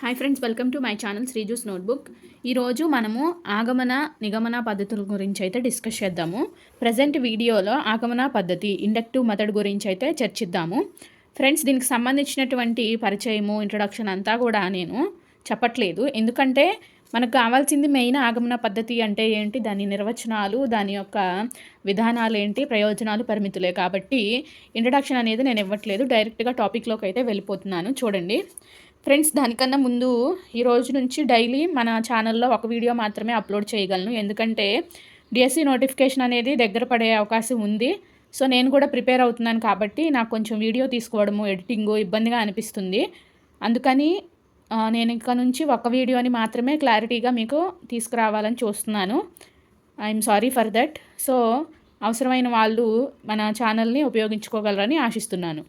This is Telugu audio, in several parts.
Hi friends welcome to my channel Sreeju's notebook ఈరోజు మనము ఆగమన నిగమన పద్ధతుల గురించి అయితే డిస్కస్ చేద్దాము. ప్రజెంట్ వీడియోలో ఆగమన పద్ధతి ఇండక్టివ్ మెథడ్ గురించి అయితే చర్చిద్దాము. ఫ్రెండ్స్ దీనికి సంబంధించినటువంటి పరిచయము ఇంట్రడక్షన్ అంతా కూడా నేను చెప్పట్లేదు. ఎందుకంటే మనకు కావాల్సింది మెయిన్ ఆగమన పద్ధతి అంటే ఏంటి? దాని నిర్వచనాలు దాని యొక్క విధానాలు ఏంటి? ప్రయోజనాలు పరిమితులే. కాబట్టి ఇంట్రడక్షన్ అనేది నేను ఇవ్వట్లేదు. డైరెక్ట్గా టాపిక్లోకి అయితే వెళ్ళిపోతున్నాను. చూడండి. ఫ్రెండ్స్ దానికన్నా ముందు ఈ రోజు నుంచి డైలీ మన ఛానల్లో ఒక వీడియో మాత్రమే అప్లోడ్ చేయగలను. ఎందుకంటే డిఎస్సి నోటిఫికేషన్ అనేది దగ్గర పడే అవకాశం ఉంది. సో నేను కూడా ప్రిపేర్ అవుతున్నాను కాబట్టి నాకు కొంచెం వీడియో తీసుకోవడము ఎడిటింగు ఇబ్బందిగా అనిపిస్తుంది. అందుకని నేను ఇక నుంచి ఒక వీడియోని మాత్రమే క్లారిటీగా మీకు తీసుకురావాలని చూస్తున్నాను. I'm sorry for that. So అవసరమైన వాళ్ళు మన ఛానల్ని ఉపయోగించుకోగలరని ఆశిస్తున్నాను.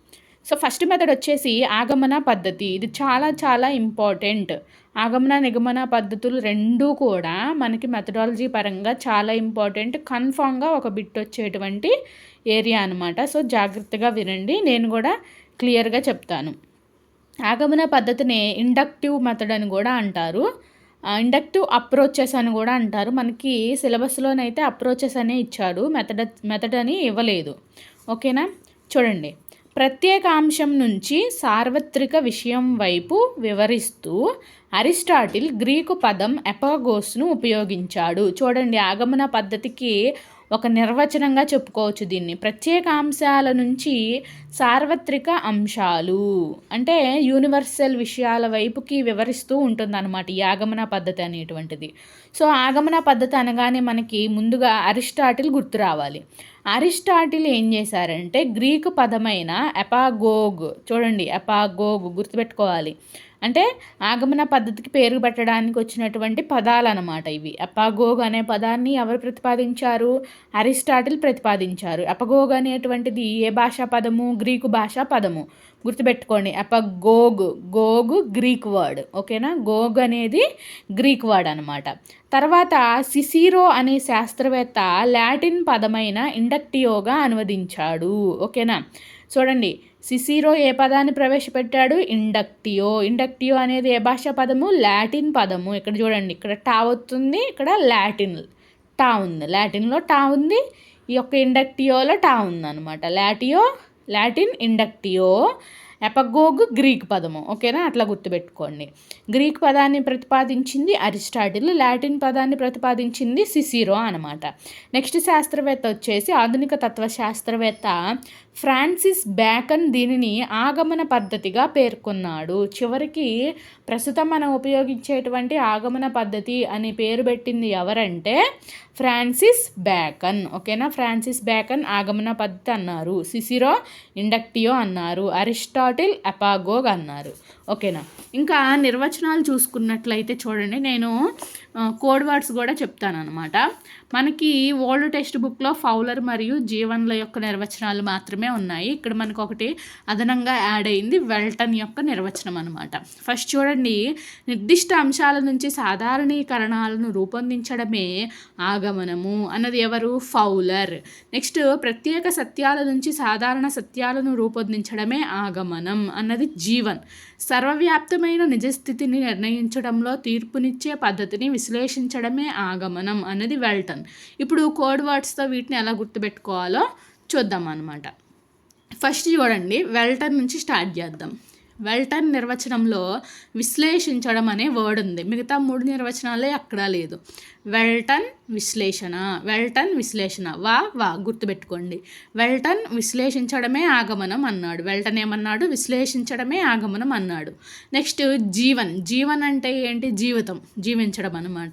సో ఫస్ట్ మెథడ్ వచ్చేసి ఆగమన పద్ధతి. ఇది చాలా చాలా ఇంపార్టెంట్. ఆగమన నిగమన పద్ధతులు రెండూ కూడా మనకి మెథడాలజీ పరంగా చాలా ఇంపార్టెంట్. కన్ఫామ్గా ఒక బిట్ వచ్చేటువంటి ఏరియా అనమాట సో జాగ్రత్తగా వినండి. నేను కూడా క్లియర్గా చెప్తాను. ఆగమన పద్ధతిని ఇండక్టివ్ మెథడ్ అని కూడా అంటారు. ఇండక్టివ్ అప్రోచెస్ అని కూడా అంటారు. మనకి సిలబస్లోనైతే అప్రోచెస్ అనే ఇచ్చాడు. మెథడ్ మెథడ్ అని ఇవ్వలేదు. ఓకేనా? చూడండి. ప్రత్యేకాంశం నుంచి సార్వత్రిక విషయం వైపు వివరిస్తూ అరిస్టాటిల్ గ్రీకు పదం ఎపాగోస్ను ఉపయోగించాడు. చూడండి ఆగమన పద్ధతికి ఒక నిర్వచనంగా చెప్పుకోవచ్చు దీన్ని. ప్రత్యేక అంశాల నుంచి సార్వత్రిక అంశాలు. అంటే యూనివర్సల్ విషయాల వైపుకి వివరిస్తూ ఉంటుందన్నమాట ఈ ఆగమన పద్ధతి అనేటువంటిది. సో ఆగమన పద్ధతి అనగానే మనకి ముందుగా అరిస్టాటిల్ గుర్తు రావాలి. అరిస్టాటిల్ ఏం చేశారంటే గ్రీకు పదమైన ఎపాగోగ్ చూడండి ఎపాగోగ్ గుర్తుపెట్టుకోవాలి. అంటే ఆగమన పద్ధతికి పేరు పెట్టడానికి వచ్చినటువంటి పదాలు అనమాట ఇవి. అపాగోగ్ అనే పదాన్ని ఎవరు ప్రతిపాదించారు? అరిస్టాటిల్ ప్రతిపాదించారు. అపగోగ్ అనేటువంటిది ఏ భాషా పదము? గ్రీకు భాషా పదము. గుర్తుపెట్టుకోండి. అపగోగ్ గోగ్ గ్రీక్ వర్డ్. ఓకేనా? గోగ్ అనేది గ్రీక్ వర్డ్ అనమాట తర్వాత సిసిరో అనే శాస్త్రవేత్త లాటిన్ పదమైన ఇండక్టియోగా అనువదించాడు. ఓకేనా? చూడండి. సిసిరో ఏ పదాన్ని ప్రవేశపెట్టాడు? ఇండక్టియో. ఇండక్టియో అనేది ఏ భాషా పదము? లాటిన్ పదము. ఇక్కడ చూడండి ఇక్కడ టా వస్తుంది ఇక్కడ లాటిన్ టా ఉంది. లాటిన్లో టా ఉంది ఈ యొక్క ఇండక్టియోలో టా ఉంది అనమాట లాటియో లాటిన్ ఇండక్టియో. ఎపగోగ్ గ్రీక్ పదము. ఓకేనా? అట్లా గుర్తుపెట్టుకోండి. గ్రీక్ పదాన్ని ప్రతిపాదించింది అరిస్టాటిల్ లాటిన్ పదాన్ని ప్రతిపాదించింది సిసిరో అనమాట నెక్స్ట్ శాస్త్రవేత్త వచ్చేసి ఆధునిక తత్వ శాస్త్రవేత్త ఫ్రాన్సిస్ బ్యాకన్ దీనిని ఆగమన పద్ధతిగా పేర్కొన్నాడు. చివరికి ప్రస్తుతం మనం ఉపయోగించేటువంటి ఆగమన పద్ధతి అని పేరు పెట్టింది ఎవరంటే ఫ్రాన్సిస్ బ్యాకన్. ఓకేనా? ఫ్రాన్సిస్ బ్యాకన్ ఆగమన పద్ధతి అన్నారు. సిసిరో ఇండక్టియో అన్నారు. అరిస్టాటిల్ అపాగోగ్ అన్నారు. ఓకేనా? ఇంకా నిర్వచనాలు చూసుకున్నట్లయితే చూడండి. నేను కోడ్ వర్డ్స్ కూడా చెప్తానమాట మనకి ఓల్డ్ టెక్స్ట్ బుక్లో ఫౌలర్ మరియు జీవన్ల యొక్క నిర్వచనాలు మాత్రమే ఉన్నాయి. ఇక్కడ మనకు ఒకటి అదనంగా యాడ్ అయింది వెల్టన్ యొక్క నిర్వచనం అనమాట ఫస్ట్ చూడండి నిర్దిష్ట అంశాల నుంచి సాధారణీకరణాలను రూపొందించడమే ఆగమనము అన్నది ఎవరు? ఫౌలర్ నెక్స్ట్ ప్రత్యేక సత్యాల నుంచి సాధారణ సత్యాలను రూపొందించడమే ఆగమనం అన్నది జీవన్ సర్వవ్యాప్తమైన నిజస్థితిని నిర్ణయించడంలో తీర్పునిచ్చే పద్ధతిని విశ్లేషించడమే ఆగమనం అన్నది వెల్టన్. ఇప్పుడు కోడ్ వర్డ్స్తో వీటిని ఎలా గుర్తుపెట్టుకోవాలో చూద్దాం అనమాట ఫస్ట్ చూడండి వెల్టన్ నుంచి స్టార్ట్ చేద్దాం. వెల్టన్ నిర్వచనంలో విశ్లేషించడం అనే వర్డ్ ఉంది. మిగతా మూడు నిర్వచనాలే అక్కడా లేదు. వెల్టన్ విశ్లేషణ వెల్టన్ విశ్లేషణ. వా వా గుర్తుపెట్టుకోండి. వెల్టన్ విశ్లేషించడమే ఆగమనం అన్నాడు. వెల్టన్ ఏమన్నాడు? విశ్లేషించడమే ఆగమనం అన్నాడు. నెక్స్ట్ జీవన్. జీవన్ అంటే ఏంటి? జీవితం. జీవించడం అనమాట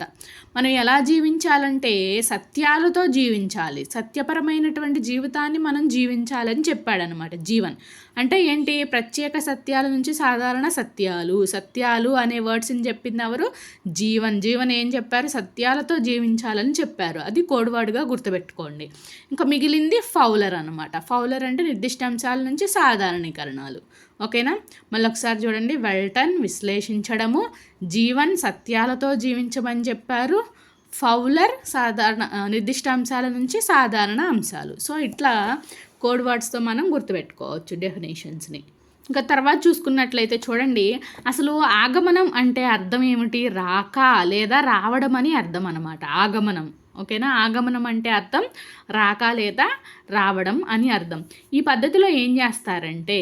మనం ఎలా జీవించాలంటే సత్యాలతో జీవించాలి. సత్యపరమైనటువంటి జీవితాన్ని మనం జీవించాలని చెప్పాడనమాట జీవన్. అంటే ఏంటి? ప్రత్యేక సత్యాల నుంచి సాధారణ సత్యాలు. సత్యాలు అనే వర్డ్స్ని చెప్పింది ఎవరు? జీవన్. జీవన్ ఏం చెప్పారు? సత్యాలతో జీవించాలని అని చెప్పారు. అది కోడ్వర్డ్గా గుర్తుపెట్టుకోండి. ఇంకా మిగిలింది ఫౌలర్ అనమాట ఫౌలర్ అంటే నిర్దిష్ట అంశాల నుంచి సాధారణీకరణాలు. ఓకేనా? మళ్ళీ ఒకసారి చూడండి. వెల్టన్ విశ్లేషించడము జీవన్ సత్యాలతో జీవించమని చెప్పారు. ఫౌలర్ సాధారణ నిర్దిష్ట అంశాల నుంచి సాధారణ అంశాలు. సో ఇట్లా కోడ్ వర్డ్స్తో మనం గుర్తుపెట్టుకోవచ్చు డెఫినేషన్స్ని. ఇంకా తర్వాత చూసుకున్నట్లయితే చూడండి అసలు ఆగమనం అంటే అర్థం ఏమిటి? రాక లేదా రావడం అని అర్థం అనమాట ఆగమనం. ఓకేనా? ఆగమనం అంటే అర్థం రాక లేదా రావడం అని అర్థం. ఈ పద్ధతిలో ఏం చేస్తారంటే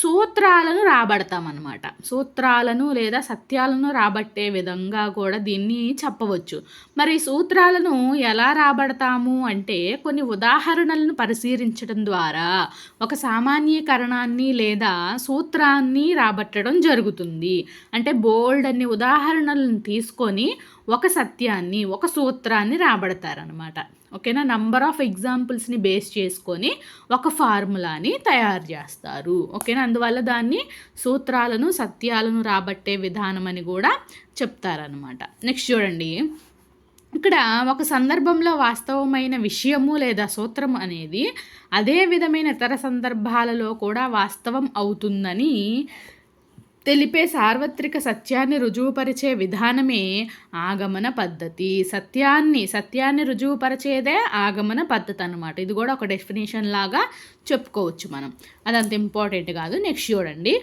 సూత్రాలను రాబడతామన్నమాట. సూత్రాలను లేదా సత్యాలను రాబట్టే విధంగా కూడా దీన్ని చెప్పవచ్చు. మరి సూత్రాలను ఎలా రాబడతాము అంటే కొన్ని ఉదాహరణలను పరిశీలించడం ద్వారా ఒక సామాన్యీకరణాన్ని లేదా సూత్రాన్ని రాబట్టడం జరుగుతుంది. అంటే బోల్డ్ అన్ని ఉదాహరణలను తీసుకొని ఒక సత్యాన్ని ఒక సూత్రాన్ని రాబడతారనమాట ఓకేనా? నంబర్ ఆఫ్ ఎగ్జాంపుల్స్ని బేస్ చేసుకొని ఒక ఫార్ములాని తయారు చేస్తారు. ఓకేనా? అందువల్ల దాన్ని సూత్రాలను సత్యాలను రాబట్టే విధానం అని కూడా చెప్తారనమాట నెక్స్ట్ చూడండి. ఇక్కడ ఒక సందర్భంలో వాస్తవమైన విషయము లేదా సూత్రం అనేది అదే విధమైన ఇతర సందర్భాలలో కూడా వాస్తవం అవుతుందని తెలిపే సార్వత్రిక సత్యాన్ని రుజువుపరిచే విధానమే ఆగమన పద్ధతి. సత్యాన్ని సత్యాన్ని రుజువుపరిచేదే ఆగమన పద్ధతి అనమాట ఇది కూడా ఒక డెఫినేషన్ లాగా చెప్పుకోవచ్చు మనం. అదంత ఇంపార్టెంట్ కాదు. నెక్స్ట్ చూడండి.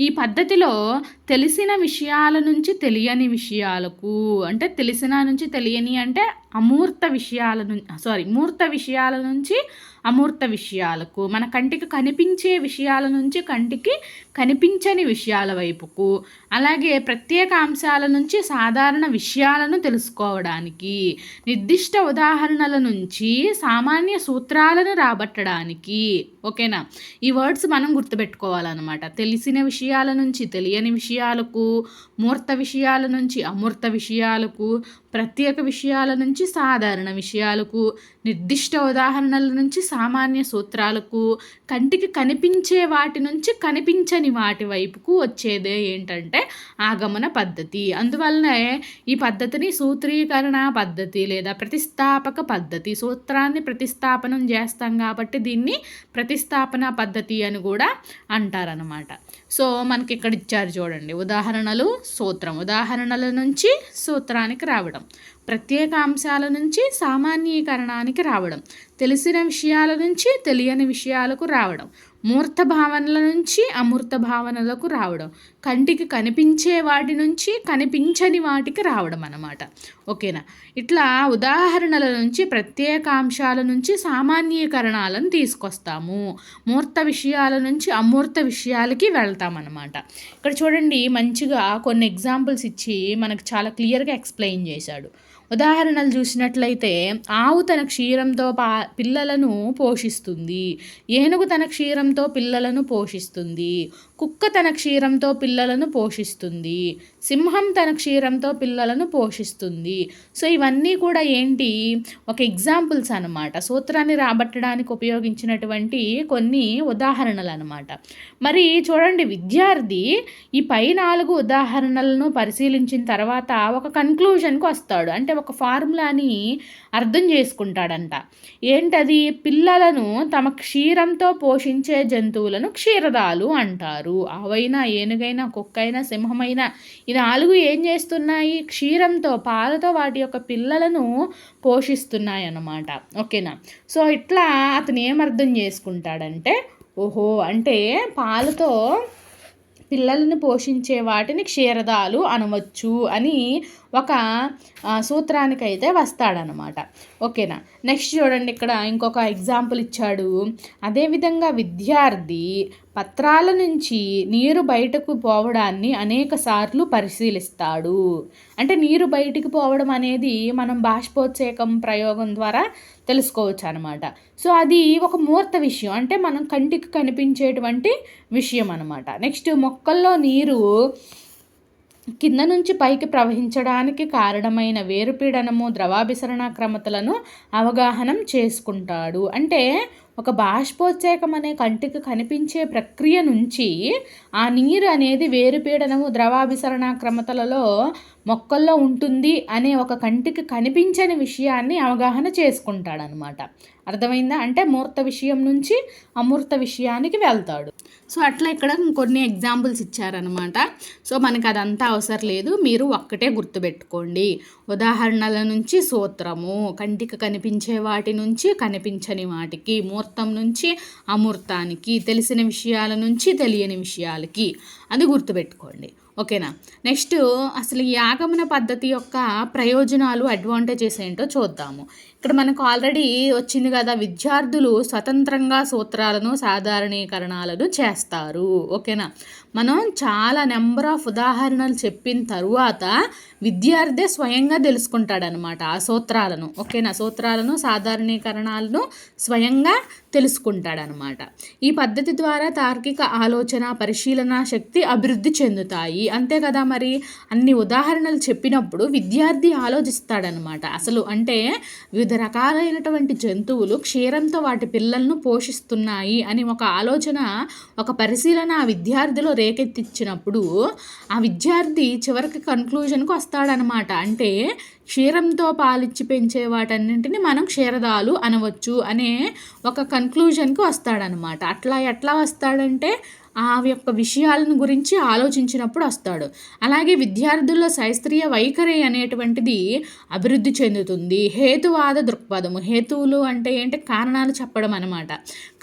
ఈ పద్ధతిలో తెలిసిన విషయాల నుంచి తెలియని విషయాలకు అంటే తెలిసిన నుంచి తెలియని అంటే అమూర్త విషయాల నుంచి సారీ మూర్త విషయాల నుంచి అమూర్త విషయాలకు మన కంటికి కనిపించే విషయాల నుంచి కంటికి కనిపించని విషయాల వైపుకు అలాగే ప్రత్యేక అంశాల నుంచి సాధారణ విషయాలను తెలుసుకోవడానికి నిర్దిష్ట ఉదాహరణల నుంచి సామాన్య సూత్రాలను రాబట్టడానికి. ఓకేనా? ఈ వర్డ్స్ మనం గుర్తుపెట్టుకోవాలన్నమాట. తెలిసిన విషయాల నుంచి తెలియని విషయాలకు మూర్త విషయాల నుంచి అమూర్త విషయాలకు ప్రత్యేక విషయాల నుంచి సాధారణ విషయాలకు నిర్దిష్ట ఉదాహరణల నుంచి సామాన్య సూత్రాలకు కంటికి కనిపించే వాటి నుంచి కనిపించని వాటి వైపుకు వచ్చేదే ఏంటంటే ఆగమన పద్ధతి. అందువల్లనే ఈ పద్ధతిని సూత్రీకరణ పద్ధతి లేదా ప్రతిస్థాపక పద్ధతి సూత్రాన్ని ప్రతిస్థాపనం చేస్తాం కాబట్టి దీన్ని ప్రతిస్థాపన పద్ధతి అని కూడా అంటారనమాట సో మనకి ఇక్కడ ఇచ్చారు చూడండి ఉదాహరణలు సూత్రం. ఉదాహరణల నుంచి సూత్రానికి రావడం ప్రత్యేక అంశాల నుంచి సామాన్యీకరణానికి రావడం తెలిసిన విషయాల నుంచి తెలియని విషయాలకు రావడం మూర్త భావనల నుంచి అమూర్త భావనలకు రావడం. కంటికి కనిపించే వాటి నుంచి కనిపించని వాటికి రావడం అన్నమాట. ఓకేనా? ఇట్లా ఉదాహరణల నుంచి ప్రత్యేకాంశాల నుంచి సామాన్యీకరణాలను తీసుకొస్తాము. మూర్త విషయాల నుంచి అమూర్త విషయాలకి వెళ్తామన్నమాట ఇక్కడ చూడండి మంచిగా కొన్ని ఎగ్జాంపుల్స్ ఇచ్చి మనకు చాలా క్లియర్గా ఎక్స్ప్లెయిన్ చేశాడు. ఉదాహరణలు చూసినట్లయితే ఆవు తన క్షీరంతో పా పిల్లలను పోషిస్తుంది. ఏనుగు తన క్షీరంతో పిల్లలను పోషిస్తుంది. కుక్క తన క్షీరంతో పిల్లలను పోషిస్తుంది. సింహం తన క్షీరంతో పిల్లలను పోషిస్తుంది. సో ఇవన్నీ కూడా ఏంటి? ఒక ఎగ్జాంపుల్స్ అనమాట సూత్రాన్ని రాబట్టడానికి ఉపయోగించినటువంటి కొన్ని ఉదాహరణలు అనమాట మరి చూడండి విద్యార్థి ఈ పై నాలుగు ఉదాహరణలను పరిశీలించిన తర్వాత ఒక కన్క్లూజన్కి వస్తాడు. అంటే ఒక ఫార్ములాని అర్థం చేసుకుంటాడంట. ఏంటది? పిల్లలను తమ క్షీరంతో పోషించే జంతువులను క్షీరదాలు అంటారు. ఆవైనా ఏనుగైనా కుక్కైనా సింహమైనా ఈ నాలుగు ఏం చేస్తున్నాయి? క్షీరంతో పాలతో వాటి యొక్క పిల్లలను పోషిస్తున్నాయి అన్నమాట ఓకేనా? సో ఇట్లా అతను ఏమర్థం చేసుకుంటాడంటే ఓహో అంటే పాలతో పిల్లల్ని పోషించే వాటిని క్షీరదాలు అనవచ్చు అని ఒక సూత్రానికైతే వస్తాడనమాట. ఓకేనా? నెక్స్ట్ చూడండి ఇక్కడ ఇంకొక ఎగ్జాంపుల్ ఇచ్చాడు. అదేవిధంగా విద్యార్థి పత్రాల నుంచి నీరు బయటకు పోవడాన్ని అనేక సార్లు పరిశీలిస్తాడు. అంటే నీరు బయటికి పోవడం అనేది మనం బాష్పోత్సేకం ప్రయోగం ద్వారా తెలుసుకోవచ్చు అనమాట సో అది ఒక మూర్త విషయం. అంటే మనం కంటికి కనిపించేటువంటి విషయం అనమాట నెక్స్ట్ మొక్కల్లో నీరు కింద నుంచి పైకి ప్రవహించడానికి కారణమైన వేరుపీడనము ద్రవాభిసరణ క్రమతలను అవగాహనం చేసుకుంటాడు. అంటే ఒక బాష్పోత్సేకం అనే కంటికి కనిపించే ప్రక్రియ నుంచి ఆ నీరు అనేది వేరుపీడనము ద్రవాభిసరణ క్రమతలలో మొక్కల్లో ఉంటుంది అనే ఒక కంటికి కనిపించని విషయాన్ని అవగాహన చేసుకుంటాడనమాట. అర్థమైందా? అంటే మూర్త విషయం నుంచి అమూర్త విషయానికి వెళ్తాడు. సో అట్లా ఇక్కడ కొన్ని ఎగ్జాంపుల్స్ ఇచ్చారనమాట. సో మనకు అదంతా అవసరం లేదు. మీరు ఒక్కటే గుర్తుపెట్టుకోండి. ఉదాహరణల నుంచి సూత్రము కంటికి కనిపించే వాటి నుంచి కనిపించని వాటికి మూర్తం నుంచి అమూర్తానికి తెలిసిన విషయాల నుంచి తెలియని విషయాలకి అది గుర్తుపెట్టుకోండి. ఓకేనా? నెక్స్ట్ అసలు ఈ ఆగమన పద్ధతి యొక్క ప్రయోజనాలు అడ్వాంటేజెస్ ఏంటో చూద్దాము. ఇక్కడ మనకు ఆల్రెడీ వచ్చింది కదా విద్యార్థులు స్వతంత్రంగా సూత్రాలను సాధారణీకరణాలను చేస్తారు. ఓకేనా? మనం చాలా నెంబర్ ఆఫ్ ఉదాహరణలు చెప్పిన తరువాత విద్యార్థి స్వయంగా తెలుసుకుంటాడనమాట ఆ సూత్రాలను. ఓకేనా? సూత్రాలను సాధారణీకరణాలను స్వయంగా తెలుసుకుంటాడనమాట ఈ పద్ధతి ద్వారా తార్కిక ఆలోచన పరిశీలన శక్తి అభివృద్ధి చెందుతాయి. అంతే కదా మరి? అన్ని ఉదాహరణలు చెప్పినప్పుడు విద్యార్థి ఆలోచిస్తాడనమాట అసలు అంటే వివిధ రకాలైనటువంటి జంతువులు క్షీరంతో వాటి పిల్లలను పోషిస్తున్నాయి అని ఒక ఆలోచన ఒక పరిశీలన ఆ విద్యార్థిలో రేకెత్తించినప్పుడు ఆ విద్యార్థి చివరికి కన్క్లూజన్కి వస్తాడనమాట. అంటే క్షీరంతో పాలిచ్చి పెంచే వాటన్నింటిని మనం క్షీరదాలు అనవచ్చు అనే ఒక కన్క్లూజన్కి వస్తాడనమాట. అట్లా ఎట్లా వస్తాడంటే ఆ యొక్క విషయాలను గురించి ఆలోచించినప్పుడు వస్తాడు. అలాగే విద్యార్థుల్లో శాస్త్రీయ వైఖరి అనేటువంటిది అభివృద్ధి చెందుతుంది. హేతువాద దృక్పథము. హేతువులు అంటే ఏంటి? కారణాలు చెప్పడం అనమాట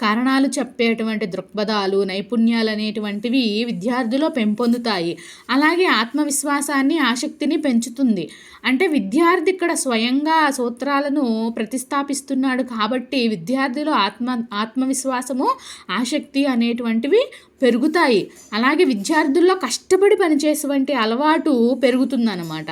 కారణాలు చెప్పేటువంటి దృక్పథాలు నైపుణ్యాలు అనేటువంటివి విద్యార్థుల్లో పెంపొందుతాయి. అలాగే ఆత్మవిశ్వాసాన్ని ఆసక్తిని పెంచుతుంది. అంటే విద్యార్థి ఇక్కడ స్వయంగా సూత్రాలను ప్రతిస్థాపిస్తున్నాడు కాబట్టి విద్యార్థిలో ఆత్మ ఆత్మవిశ్వాసము ఆసక్తి అనేటువంటివి పెరుగుతాయి. అలాగే విద్యార్థుల్లో కష్టపడి పనిచేసేటువంటి అలవాటు పెరుగుతుందన్నమాట.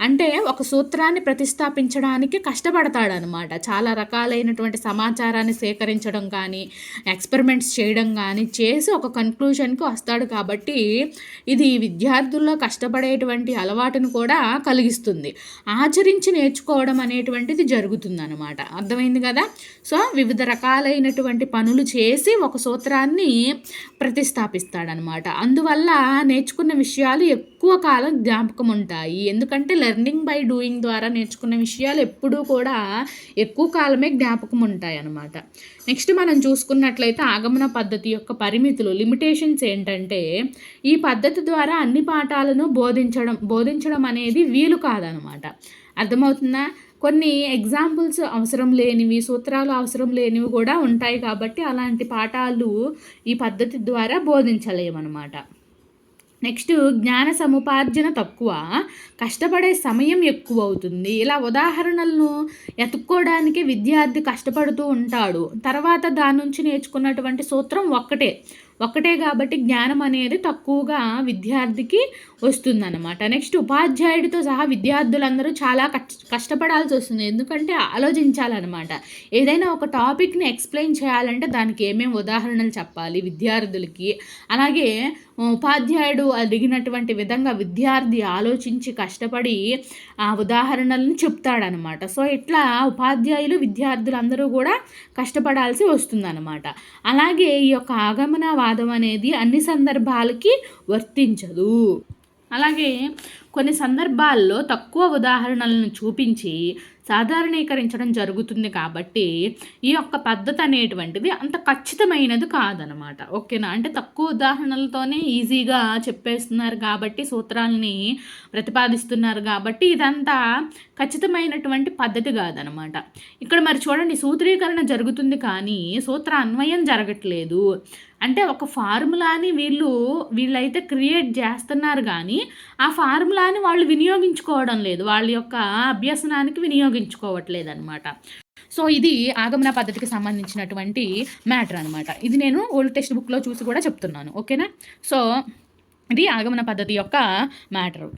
అంటే ఒక సూత్రాన్ని ప్రతిష్టాపించడానికి కష్టపడతాడనమాట. చాలా రకాలైనటువంటి సమాచారాన్ని సేకరించడం కానీ ఎక్స్పెరిమెంట్స్ చేయడం కానీ చేసి ఒక కన్క్లూషన్కి వస్తాడు కాబట్టి ఇది విద్యార్థుల్లో కష్టపడేటువంటి అలవాటును కూడా కలిగిస్తుంది. ఆచరించి నేర్చుకోవడం అనేటువంటిది జరుగుతుందనమాట. అర్థమైంది కదా? సో వివిధ రకాలైనటువంటి పనులు చేసి ఒక సూత్రాన్ని ప్రతిష్టాపిస్తాడనమాట. అందువల్ల నేర్చుకున్న విషయాలు ఎక్కువ కాలం జ్ఞాపకం ఉంటాయి. ఎందుకంటే లెర్నింగ్ బై డూయింగ్ ద్వారా నేర్చుకున్న విషయాలు ఎప్పుడూ కూడా ఎక్కువ కాలమే జ్ఞాపకం ఉంటాయి అన్నమాట నెక్స్ట్ మనం చూసుకున్నట్లయితే ఆగమన పద్ధతి యొక్క పరిమితులు లిమిటేషన్స్ ఏంటంటే ఈ పద్ధతి ద్వారా అన్ని పాఠాలను బోధించడం బోధించడం అనేది వీలు కాదనమాట అర్థమవుతుందా? కొన్ని ఎగ్జాంపుల్స్ అవసరం లేనివి సూత్రాలు అవసరం లేనివి కూడా ఉంటాయి కాబట్టి అలాంటి పాఠాలు ఈ పద్ధతి ద్వారా బోధించలేమన్నమాట. నెక్స్ట్ జ్ఞాన సముపార్జన తక్కువ. కష్టపడే సమయం ఎక్కువ అవుతుంది ఇలా ఉదాహరణలను ఎత్తుక్కోవడానికి విద్యార్థి కష్టపడుతూ ఉంటాడు. తర్వాత దాని నుంచి నేర్చుకున్నటువంటి సూత్రం ఒక్కటే. ఒక్కటే కాబట్టి జ్ఞానం అనేది తక్కువగా విద్యార్థికి వస్తుందన్నమాట. నెక్స్ట్ ఉపాధ్యాయుడితో సహా విద్యార్థులందరూ చాలా కష్టపడాల్సి వస్తుంది. ఎందుకంటే ఆలోచించాలన్నమాట. ఏదైనా ఒక టాపిక్ని ఎక్స్ప్లెయిన్ చేయాలంటే దానికి ఏమేమి ఉదాహరణలు చెప్పాలి విద్యార్థులకి? అలాగే ఉపాధ్యాయుడు అడిగినటువంటి విధంగా విద్యార్థి ఆలోచించి కష్టపడి ఆ ఉదాహరణలను చెప్తాడనమాట సో ఇట్లా ఉపాధ్యాయులు విద్యార్థులందరూ కూడా కష్టపడాల్సి వస్తుందన్నమాట. అలాగే ఈ యొక్క ఆగమన వాదం అనేది అన్ని సందర్భాలకి వర్తించదు. అలాగే కొన్ని సందర్భాల్లో తక్కువ ఉదాహరణలను చూపించి సాధారణీకరించడం జరుగుతుంది కాబట్టి ఈ యొక్క పద్ధతి అనేటువంటిది అంత ఖచ్చితమైనది కాదనమాట. ఓకేనా? అంటే తక్కువ ఉదాహరణలతోనే ఈజీగా చెప్పేస్తున్నారు కాబట్టి సూత్రాలని ప్రతిపాదిస్తున్నారు కాబట్టి ఇదంతా ఖచ్చితమైనటువంటి పద్ధతి కాదనమాట. ఇక్కడ మరి చూడండి సూత్రీకరణ జరుగుతుంది కానీ సూత్ర అన్వయం జరగట్లేదు. అంటే ఒక ఫార్ములాని వీళ్ళు వీళ్ళైతే క్రియేట్ చేస్తున్నారు కానీ ఆ ఫార్ములాని వాళ్ళు వినియోగించుకోవడం లేదు. వాళ్ళ యొక్క అభ్యసనానికి వినియోగించుకోవట్లేదు అనమాట సో ఇది ఆగమన పద్ధతికి సంబంధించినటువంటి మ్యాటర్ అనమాట ఇది నేను ఓల్డ్ టెక్స్ట్ బుక్లో చూసి కూడా చెప్తున్నాను. ఓకేనా? సో ఇది ఆగమన పద్ధతి యొక్క మ్యాటరు.